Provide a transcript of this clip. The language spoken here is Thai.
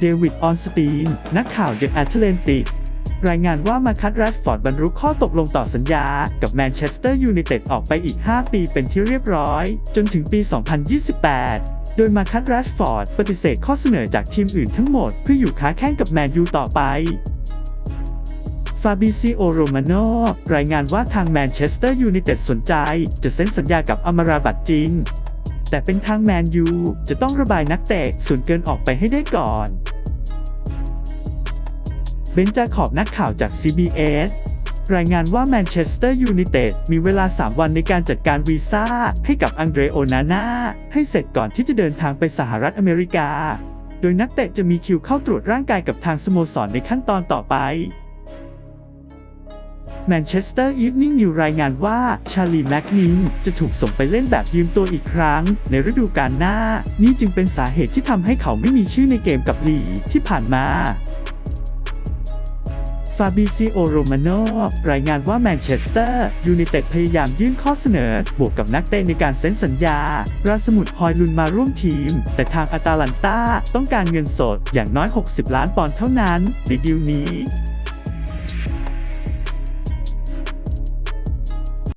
เดวิด ออนสตีน นักข่าวเดอะแอตแลนติก รายงานว่ามาคัตแรดฟอร์ดบรรลุข้อตกลงต่อสัญญา กับแมนเชสเตอร์ยูไนเต็ดออกไปอีก 5 ปีเป็นที่เรียบร้อย จนถึงปี 2028 โดยมาคัตแรดฟอร์ดปฏิเสธข้อเสนอจากทีมอื่นทั้งหมดเพื่ออยู่ค้าแข่งกับแมนยูต่อไปฟาบิซิโอโรมาโนรายงานว่าทางแมนเชสเตอร์ยูไนเต็ดสนใจ จะเซ็นสัญญากับอมาราบัตจริง แต่เป็นทางแมนยูจะต้องระบายนักเตะส่วนเกินออกไปให้ได้ก่อน เบนจาขอบนักข่าวจาก CBS รายงานว่าแมนเชสเตอร์ยูไนเต็ดมีเวลา 3 วันในการจัดการวีซ่าให้กับอังเดรโอนาน่าให้เสร็จก่อนที่จะเดินทางไปสหรัฐอเมริกา โดยนักเตะจะมีคิวเข้าตรวจร่างกายกับทางสโมสรในขั้นตอนต่อไปแมนเชสเตอร์อีฟนิ่งนิวรายงานว่าชาลีแม็กนินจะถูกส่งไปเล่นแบบยืมตัวอีกครั้ง ในฤดูกาลหน้า นี่จึงเป็นสาเหตุที่ทำให้เขาไม่มีชื่อในเกมกับลีที่ผ่านมา ฟาบิซิโอโรมาโนรายงานว่าแมนเชสเตอร์ยูไนเต็ดพยายามยื่นข้อเสนอ บวกกับนักเตะในการเซ็นสัญญา ราสมุดฮอยลุนมาร่วมทีม แต่ทางอาตาลันตาต้องการเงินสดอย่างน้อย 60 ล้านปอนด์เท่านั้นในดีลนี้